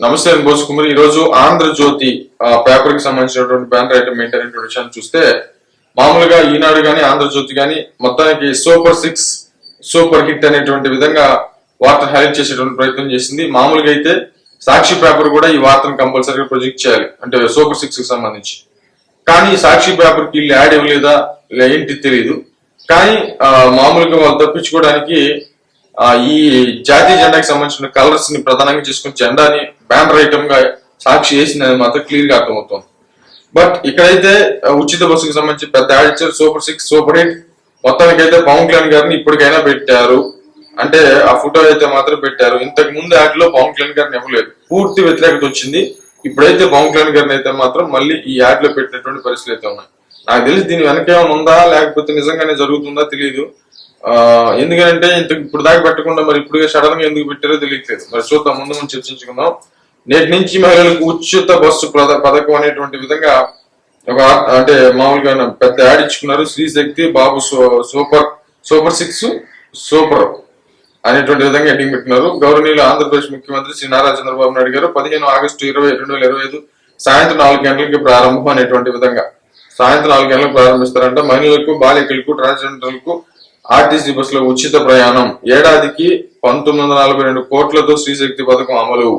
నమస్తే బోస్ కుమార్. ఈ రోజు ఆంధ్రజ్యోతి ఆ, పేపర్కి సంబంధించినటువంటి బ్యానర్ ఐటమ్ ఏంటనేటువంటి విషయాన్ని చూస్తే మామూలుగా ఈనాడు గాని ఆంధ్రజ్యోతి గాని మొత్తానికి సూపర్ సిక్స్ సూపర్ హిట్ అనేటువంటి విధంగా వార్తను హైలైట్ చేసేటువంటి ప్రయత్నం చేసింది. మామూలుగా అయితే సాక్షి పేపర్ కూడా ఈ వార్తను కంపల్సరీగా ప్రొజెక్ట్ చేయాలి. అంటే సూపర్ సిక్స్కి సంబంధించి. కానీ సాక్షి పేపర్కి వీళ్ళు యాడ్ ఇవ్వలేదా ఏంటి తెలియదు కానీ మామూలుగా వాళ్ళు తప్పించుకోవడానికి ఈ జాతీయ జెండాకి సంబంధించిన కలర్స్ని ప్రధానంగా చేసుకుని జెండాని బ్యానర్ ఐటమ్గా సాక్షి చేసింది మాత్రం క్లియర్గా అర్థమవుతుంది. బట్ ఇక్కడైతే ఉచిత బస్సుకు సంబంధించి పెద్ద యాడ్ ఇచ్చారు సూపర్ సిక్స్ సూపర్ ఎయిట్ మొత్తానికి అయితే పవన్ కళ్యాణ్ గారిని ఇప్పటికైనా పెట్టారు. అంటే ఆ ఫోటో అయితే మాత్రం పెట్టారు. ఇంతకు ముందు యాడ్లో పవన్ కళ్యాణ్ గారిని ఇవ్వలేదు. పూర్తి వ్యతిరేకత వచ్చింది. ఇప్పుడైతే పవన్ కళ్యాణ్ గారిని అయితే మాత్రం మళ్ళీ ఈ యాడ్లో పెట్టినటువంటి పరిస్థితులు అయితే ఉన్నాయి. నాకు తెలిసి దీని వెనక ఏమైనా ఉందా? లేకపోతే నిజంగానే జరుగుతుందా? తెలియదు ఎందుకంటే ఇంత ఇప్పుడు దాకా పెట్టకుండా మరి ఇప్పుడు సడన్గా ఎందుకు పెట్టారో తెలియట్లేదు. మరి చూద్దాం ముందు మనం చర్చించుకుందాం. నేటి నుంచి మహిళలకు ఉచిత బస్సు పథకం అనేటువంటి విధంగా ఒక అంటే మామూలుగా పెద్ద యాడ్ ఇచ్చుకున్నారు. శ్రీశక్తి బాబు సూ- సూపర్ సూపర్ సిక్స్ సూపర్ అనేటువంటి విధంగా హెడ్డింగ్ పెట్టినారు గౌరవనీయులు ఆంధ్రప్రదేశ్ ముఖ్యమంత్రి శ్రీ నారా చంద్రబాబు నాయుడు గారు పదిహేను ఆగస్టు ఇరవై రెండు వేల ఇరవై ఐదు సాయంత్రం నాలుగు గంటలకి ప్రారంభం అనేటువంటి విధంగా. సాయంత్రం నాలుగు గంటలకు ప్రారంభిస్తారంట. మహిళలకు బాలికలకు ట్రాన్స్జెండర్లకు ఆర్టీసీ బస్సులో ఉచిత ప్రయాణం. ఏడాదికి పంతొమ్మిది వందల నలభై రెండు కోట్లతో శ్రీశక్తి పథకం అమలు.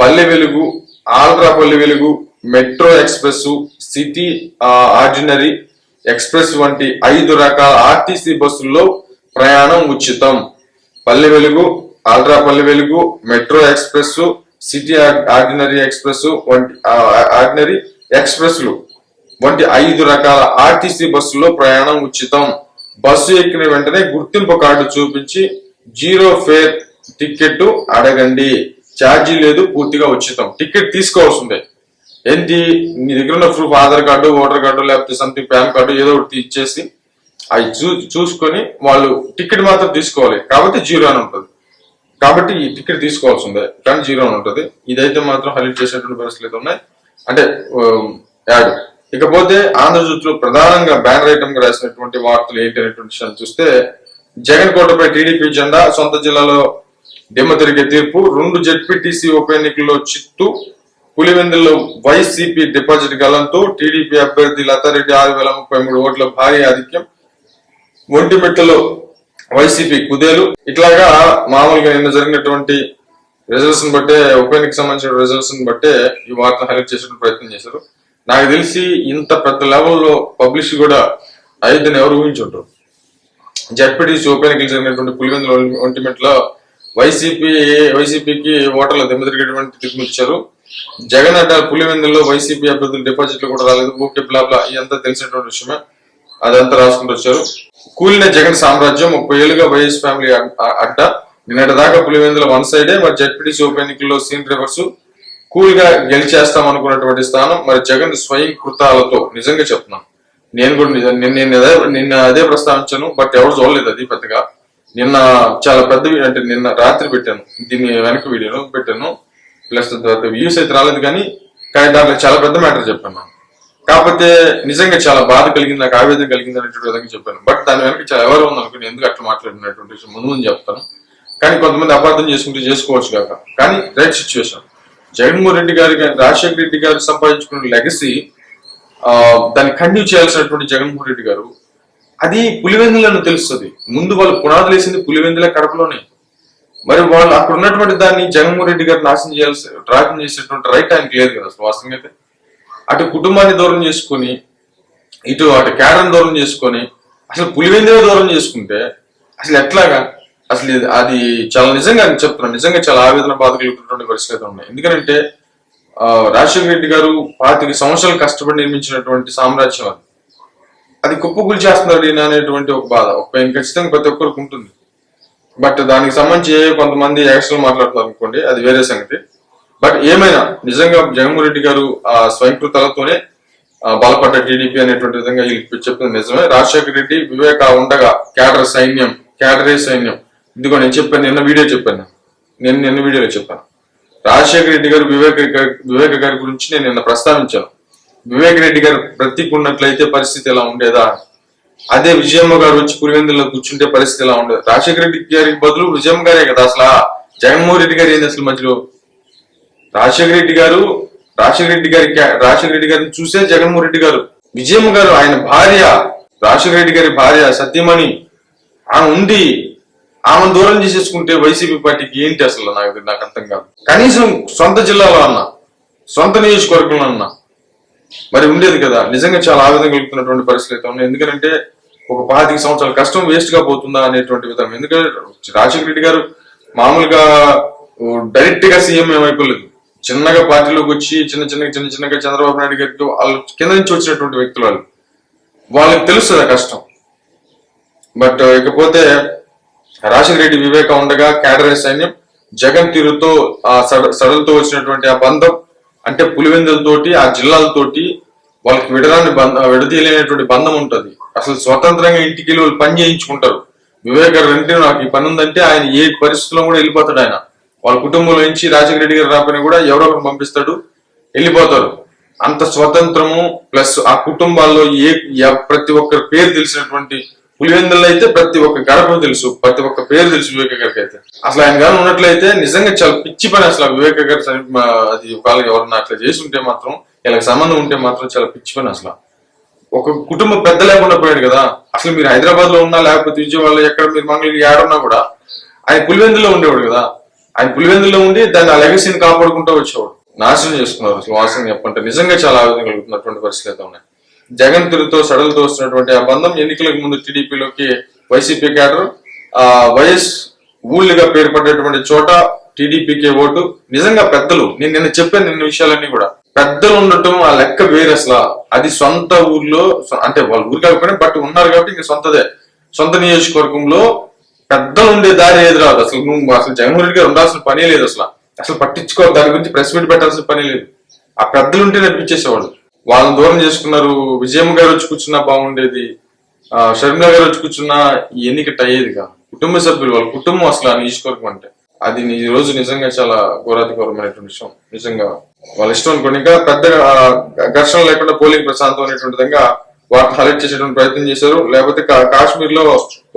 పల్లె Velugu ultra Palle Velugu metro express city ordinary express వంటి ఐదు రకాల ఆర్టీసీ బస్సుల్లో ప్రయాణం ఉచితం. పల్లె Velugu ultra Palle Velugu metro express city ordinary express వంటి ఆర్డినరీ ఎక్స్ప్రెస్లు వంటి ఐదు రకాల ఆర్టీసీ బస్సుల్లో ప్రయాణం ఉచితం. బస్సు ఎక్కిన వెంటనే గుర్తింపు కార్డు చూపించి జీరో ఫేర్ టికెట్ అడగండి. ఛార్జీ లేదు పూర్తిగా ఉచితం. టికెట్ తీసుకోవాల్సిందే. ఏంటి? నీ దగ్గర ఉన్న proof Aadhaar card voter card లేకపోతే సంథింగ్ పాన్ కార్డు ఏదో ఒకటి ఇచ్చేసి అవి చూ చూసుకొని వాళ్ళు టికెట్ మాత్రం తీసుకోవాలి. కాబట్టి జీరో అని ఉంటుంది. కాబట్టి ఈ టికెట్ తీసుకోవాల్సిందే. కానీ జీరో అని ఉంటుంది. ఇదైతే మాత్రం హైలైట్ చేసేటువంటి పరిస్థితులు అయితే ఉన్నాయి. అంటే యాడ్. ఇకపోతే ఆంధ్రజ్యోతిలో ప్రధానంగా బ్యానర్ ఐటమ్గా రాసినటువంటి వార్తలు ఏంటి అనేటువంటి విషయాలు చూస్తే జగన్ కోటపై టీడీపీ జెండా సొంత జిల్లాలో దిమ్మ తిరిగే తీర్పు రెండు జెడ్పీటీసీ ఉప ఎన్నికల్లో చిత్తు పులివెందుల్లో వైసీపీ డిపాజిట్ గలంతో టీడీపీ అభ్యర్థి లతారెడ్డి ఆరు వేల ముప్పై మూడు ఓట్ల భారీ ఆధిక్యం ఒంటిమిట్టలో వైసీపీ కుదేలు. ఇట్లాగా మామూలుగా నిన్న జరిగినటువంటి రిజల్ట్స్ బట్టే ఉప ఎన్నిక సంబంధించిన రిజల్ట్స్ బట్టే ఈ వార్తను హైలైట్ చేసే ప్రయత్నం చేశారు. నాకు తెలిసి ఇంత పెద్ద లెవెల్లో పబ్లిష్ కూడా అయిద్దని ఎవరు ఊహించుంటారు జడ్పీటీసీ ఉప ఎన్నికలు జరిగినటువంటి పులివెందుల ఒంటిమిట్లో వైసీపీ వైసీపీకి ఓటర్లు దెబ్బతిరిగేటువంటి దిగుమిచ్చారు జగన్ అడ్డ పులివెందుల్లో వైసీపీ అభ్యర్థులు డిపాజిట్లు కూడా రాలేదు. ఓకే బ్లాబ్లా ఇదంతా తెలిసినటువంటి విషయమే. అదంతా రాసుకుంటూ వచ్చారు. కూలిన జగన్ సామ్రాజ్యం ముప్పై ఏళ్ళుగా వైఎస్ ఫ్యామిలీ అడ్డ. నిన్నటి దాకా పులివెందుల వన్ సైడే మరి జడ్పీటీసీ ఉప ఎన్నికల్లో సీన్ రివర్స్. కూల్గా గెలిచేస్తాం అనుకున్నటువంటి స్థానం మరి జగన్ స్వయం కృతాలతో నిజంగా చెప్తున్నాను నేను కూడా నిజం నిన్న నేను అదే నిన్న అదే ప్రస్తావించాను బట్ ఎవరు చూడలేదు అది పెద్దగా. నిన్న చాలా పెద్ద అంటే నిన్న రాత్రి పెట్టాను. దీన్ని వెనక వీడియోను పెట్టాను. ప్లస్ వ్యూస్ అయితే రాలేదు కానీ కానీ దాంట్లో చాలా పెద్ద మ్యాటర్ చెప్పాను. కాకపోతే నిజంగా చాలా బాధ కలిగింది నాకు ఆవేదన కలిగింది అనేటువంటి విధంగా చెప్పాను. బట్ దాని వెనక చాలా ఎవరు ఉందనుకుని ఎందుకు అట్లా మాట్లాడినటువంటి ముందు ముందు చెప్తాను. కానీ కొంతమంది అపార్థం చేసుకుంటే చేసుకోవచ్చు కాక. కానీ రైట్ సిచ్యువేషన్. జగన్మోహన్ రెడ్డి గారి కానీ రాజశేఖర రెడ్డి గారు సంపాదించుకున్న లెగసీ దాన్ని కంటిన్యూ చేయాల్సినటువంటి జగన్మోహన్ రెడ్డి గారు అది పులివెందులను తెలుస్తుంది. ముందు వాళ్ళు పునాదులు వేసింది పులివెందుల కడపలోనే. మరి వాళ్ళు అక్కడ ఉన్నటువంటి దాన్ని జగన్మోహన్ రెడ్డి గారు నాశనం చేయాల్సి ట్రాకింగ్ చేసేటువంటి రైట్ ఆయనకి లేదు కదా అసలు వాస్తవంగా అయితే. అటు కుటుంబాన్ని దూరం చేసుకుని ఇటు అటు క్యాడర్ని దూరం చేసుకొని అసలు పులివెందులే దూరం చేసుకుంటే అసలు ఎట్లాగా? అసలు ఇది- అది చాలా నిజంగా చెప్తున్నాను నిజంగా చాలా ఆవేదన బాధ కలుగుతున్నటువంటి పరిస్థితులు ఉన్నాయి. ఎందుకంటే రాజశేఖర రెడ్డి గారు పాతిక సంవత్సరాలు కష్టపడి నిర్మించినటువంటి సామ్రాజ్యం అది. అది కుప్పగులు చేస్తున్నాడు ఈయన అనేటువంటి ఒక బాధ. ఒక పెయిన్ ఖచ్చితంగా ప్రతి ఒక్కరికి ఉంటుంది. బట్ దానికి సంబంధించి కొంతమంది యాక్షన్ మాట్లాడుతున్నారు అనుకోండి అది వేరే సంగతి. బట్ ఏమైనా నిజంగా జగన్మోహన్ రెడ్డి గారు ఆ స్వయంకృతాలతోనే బలపడ్డ టీడీపీ అనేటువంటి విధంగా వీళ్ళకి చెప్పింది నిజమే. రాజశేఖర రెడ్డి వివేక ఉండగా క్యాడర్ సైన్యం క్యాడరే సైన్యం ఇదిగో నేను చెప్పాను నిన్న వీడియో చెప్పాను. నేను నిన్న వీడియోలో చెప్పాను. రాజశేఖర రెడ్డి గారు వివేక వివేక గారి గురించి నేను నిన్న ప్రస్తావించాను. వివేక్ రెడ్డి గారు బ్రతికి ఉన్నట్లయితే పరిస్థితి ఎలా ఉండేదా? అదే విజయమ్మ గారు వచ్చి పులివెందులో కూర్చుంటే పరిస్థితి ఎలా ఉండేది? రాజశేఖర రెడ్డి గారికి బదులు విజయమ్మ గారే కదా అసలు? జగన్మోహన్ రెడ్డి గారు ఏంది అసలు మధ్యలో? రాజశేఖర రెడ్డి గారు రాజశేఖర రెడ్డి గారి రాజశేఖర రెడ్డి గారిని చూసే జగన్మోహన్ రెడ్డి గారు. విజయమ్మ గారు ఆయన భార్య రాజశేఖర రెడ్డి గారి భార్య సత్యమణి. ఆమె ఉంది. ఆమెను దూరం చేసేసుకుంటే వైసీపీ పార్టీకి ఏంటి అసలు నాకు నాకు అర్థం కాదు. కనీసం సొంత జిల్లాలో అన్న సొంత నియోజకవర్గంలో అన్న మరి ఉండేది కదా. నిజంగా చాలా ఆవేదన కలుగుతున్నటువంటి పరిస్థితులు అయితే ఉన్నాయి ఎందుకంటే ఒక పాతిక సంవత్సరాల కష్టం వేస్ట్గా పోతుందా అనేటువంటి విధంగా ఎందుకంటే రాజశేఖర రెడ్డి గారు మామూలుగా డైరెక్ట్గా సీఎం ఏమైపోలేదు. చిన్నగా పార్టీలోకి వచ్చి చిన్న చిన్న చిన్న చిన్నగా చంద్రబాబు నాయుడు గారికి వాళ్ళు కింద నుంచి వచ్చినటువంటి వ్యక్తులు వాళ్ళు. వాళ్ళకి తెలుస్తుంది ఆ కష్టం. బట్ ఇకపోతే రాజశేఖర రెడ్డి వివేకం ఉండగా కేడర్ సైన్యం జగన్ తీరుతో ఆ సడ- సడలతో వచ్చినటువంటి ఆ బంధం అంటే పులివెందులతోటి ఆ జిల్లాలతోటి వాళ్ళకి విడరాని బంధం విడదీయలేనటువంటి బంధం ఉంటది. అసలు స్వతంత్రంగా ఇంటికి వెళ్ళి వాళ్ళు పని చేయించుకుంటారు. వివేక గారు నాకు ఈ పని ఉందంటే ఆయన ఏ పరిస్థితుల్లో కూడా వెళ్ళిపోతాడు ఆయన. వాళ్ళ కుటుంబంలో నుంచి రాజశేఖర రెడ్డి గారు రాపని కూడా ఎవరో ఒకరు పంపిస్తాడు వెళ్ళిపోతారు. అంత స్వతంత్రము ప్లస్ ఆ కుటుంబాల్లో ఏ ప్రతి ఒక్కరి పేరు తెలిసినటువంటి పులివెందుల్లో అయితే ప్రతి ఒక్క గడప తెలుసు ప్రతి ఒక్క పేరు తెలుసు వివేకగర్కి అయితే. అసలు ఆయన గారు ఉన్నట్లయితే నిజంగా చాలా పిచ్చి పని అసలు వివేకగర్ అది ఒకవేళ ఎవరన్నా అట్లా చేసి ఉంటే మాత్రం వీళ్ళకి సంబంధం ఉంటే మాత్రం చాలా పిచ్చి పని అసలు. ఒక కుటుంబ పెద్ద లేకుండా పోయాడు కదా అసలు మీరు హైదరాబాద్లో ఉన్నా లేకపోతే విజయవాడలో ఎక్కడ మీరు మంగళగిరి ఏడున్నా కూడా ఆయన పులివెందులో ఉండేవాడు కదా. ఆయన పులివెందులో ఉండి దాన్ని ఆ లెగసీని కాపాడుకుంటూ వచ్చేవాడు. నాశనం చేసుకున్నారు అసలు వాసన చెప్పంటే. నిజంగా చాలా ఆవేదన కలుగుతున్నటువంటి పరిస్థితి అయితే ఉన్నాయి. జగన్ తిరుతో సడలు తోస్తున్నటువంటి ఆ బంధం ఎన్నికలకు ముందు టీడీపీలోకి వైసీపీ క్యాడర్. ఆ వైఎస్ ఊళ్ళుగా పేరు పడ్డటువంటి చోట టీడీపీకే ఓటు. నిజంగా పెద్దలు నేను నిన్న చెప్పాను నిన్న విషయాలన్నీ కూడా. పెద్దలు ఉండటం ఆ లెక్క వేరు అసలు. అది సొంత ఊర్లో అంటే వాళ్ళ ఊరు కాకపోయినా బట్ ఉన్నారు కాబట్టి ఇంకా సొంతదే. సొంత నియోజకవర్గంలో పెద్దలు ఉండే దారి ఏది రాదు. అసలు నువ్వు అసలు జగన్మోహన్ రెడ్డి గారు ఉండాల్సిన పనే లేదు అసలు. అసలు పట్టించుకో దాని గురించి ప్రెస్ మీట్ పెట్టాల్సిన పని లేదు. ఆ పెద్దలు ఉంటే నడిపించేసేవాళ్ళు. వాళ్ళని దూరం చేసుకున్నారు. విజయమ్మ గారు వచ్చి కూర్చున్నా బాగుండేది. ఆ షర్మిల గారు వచ్చి కూర్చున్నా ఈ ఎన్నికట అయ్యేదిగా. కుటుంబ సభ్యులు వాళ్ళ కుటుంబం అసలు ఆ నియోజకవర్గం అంటే. అది ఈ రోజు నిజంగా చాలా ఘోరాధిఘోరమైనటువంటి విషయం. నిజంగా వాళ్ళ ఇష్టం అనుకోండి. ఇంకా పెద్ద ఘర్షణ లేకుండా పోలింగ్ ప్రశాంతం అనేటువంటి విధంగా వాటిని హైలైట్ చేసేటువంటి ప్రయత్నం చేశారు. లేకపోతే కాశ్మీర్లో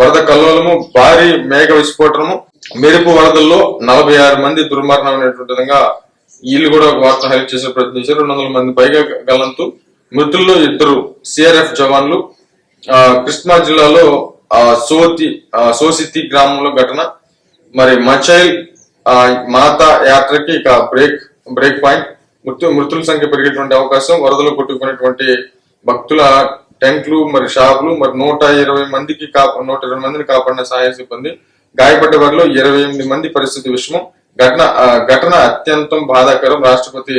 వరద కల్లోలము భారీ మేఘ విస్ఫోటనము మెరుపు వరదల్లో నలభై ఆరు మంది దుర్మరణం అనేటువంటి విధంగా వీళ్ళు కూడా వార్త హైలైట్ చేసే ప్రయత్నం చేశారు. రెండు వందల మంది పైగా గలంతు మృతుల్లో ఇద్దరు సిఆర్ఎఫ్ జవాన్లు. ఆ, కృష్ణా జిల్లాలో ఆ, సోతి సోసితి గ్రామంలో ఘటన. మరి మచైల్ ఆ, మాతా యాత్రకి ఇక బ్రేక్ బ్రేక్ పాయింట్. మృతు మృతుల సంఖ్య పెరిగేటువంటి అవకాశం వరదలు కొట్టుకునేటువంటి భక్తుల టెంట్లు మరి షాపులు మరి నూట ఇరవై మందికి కా నూట ఇరవై మందిని కాపాడిన సహాయ సిబ్బంది. గాయపడ్డ వారిలో ఇరవై ఎనిమిది మంది పరిస్థితి విషమం. ఘటన ఆ, ఘటన అత్యంతం బాధాకరం. రాష్ట్రపతి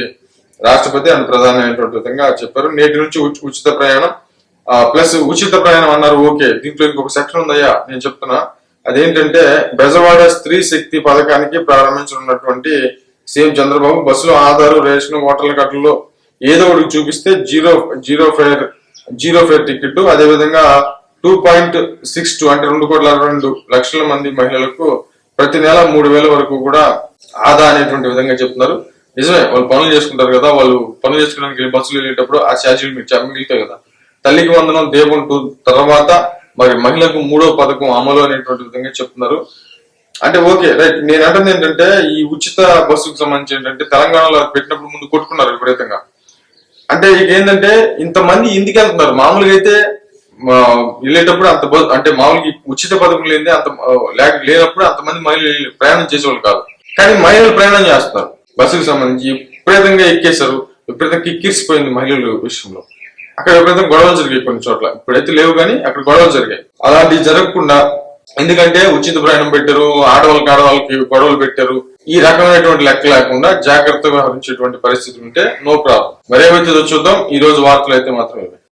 రాష్ట్రపతి అని ప్రధానమైనటువంటి విధంగా చెప్పారు. నేటి నుంచి ఉచిత ప్రయాణం. ప్లస్ ఉచిత ప్రయాణం అన్నారు ఓకే. దీంట్లో ఇంకొక సెక్షన్ ఉందయ్యా నేను చెప్తున్నా. అదేంటంటే బెజవాడ స్త్రీ శక్తి పథకానికి ప్రారంభించనున్నటువంటి సీఎం చంద్రబాబు బస్సులో ఆధారు రేషన్ హోటల్ కట్టలో ఏదో ఒకటి చూపిస్తే zero zero fare zero fare ticket అదే విధంగా టూ పాయింట్ సిక్స్ టూ అంటే రెండు కోట్ల రెండు లక్షల మంది మహిళలకు ప్రతి నెల మూడు వేల వరకు కూడా ఆదా అనేటువంటి విధంగా చెప్తున్నారు. నిజమే వాళ్ళు పనులు చేసుకుంటారు కదా వాళ్ళు పనులు చేసుకోవడానికి వెళ్ళి బస్సులు వెళ్ళేటప్పుడు ఆ ఛార్జీలు మీకు చ- మిగులుతాయి కదా. తల్లికి వందనం దేవుని టూ తర్వాత మరి మహిళకు మూడో పథకం అమలు అనేటువంటి విధంగా చెప్తున్నారు. అంటే ఓకే రైట్ నేను అంటుంది ఏంటంటే ఈ ఉచిత బస్సుకు సంబంధించి ఏంటంటే తెలంగాణలో పెట్టినప్పుడు ముందు కొట్టుకున్నారు విపరీతంగా. అంటే ఇక ఏంటంటే ఇంతమంది ఇంటికి వెళ్తున్నారు. మామూలుగా అయితే వెళ్ళేటప్పుడు అంత అంటే మామూలుగా ఉచిత పథకం లేని అంత లేక లేనప్పుడు అంతమంది మహిళలు ప్రయాణం చేసేవాళ్ళు కాదు. కానీ మహిళలు ప్రయాణం చేస్తున్నారు బస్సుకు సంబంధించి విపరీతంగా ఎక్కేశారు. విపరీతంగా కిక్కిరిసిపోయింది మహిళల విషయంలో. అక్కడ విపరీతం గొడవలు జరిగాయి కొన్ని చోట్ల. ఇప్పుడైతే లేవు కానీ అక్కడ గొడవలు జరిగాయి. అలాంటివి జరగకుండా ఎందుకంటే ఉచిత ప్రయాణం పెట్టారు ఆడవాళ్ళకి ఆడవాళ్ళకి గొడవలు పెట్టారు. ఈ రకమైనటువంటి లెక్క లేకుండా జాగ్రత్తగా వ్యవహరించేటువంటి పరిస్థితి ఉంటే నో ప్రాబ్లం. మరేమైతే చూద్దాం. ఈ రోజు వార్తలు అయితే మాత్రం ఇవి.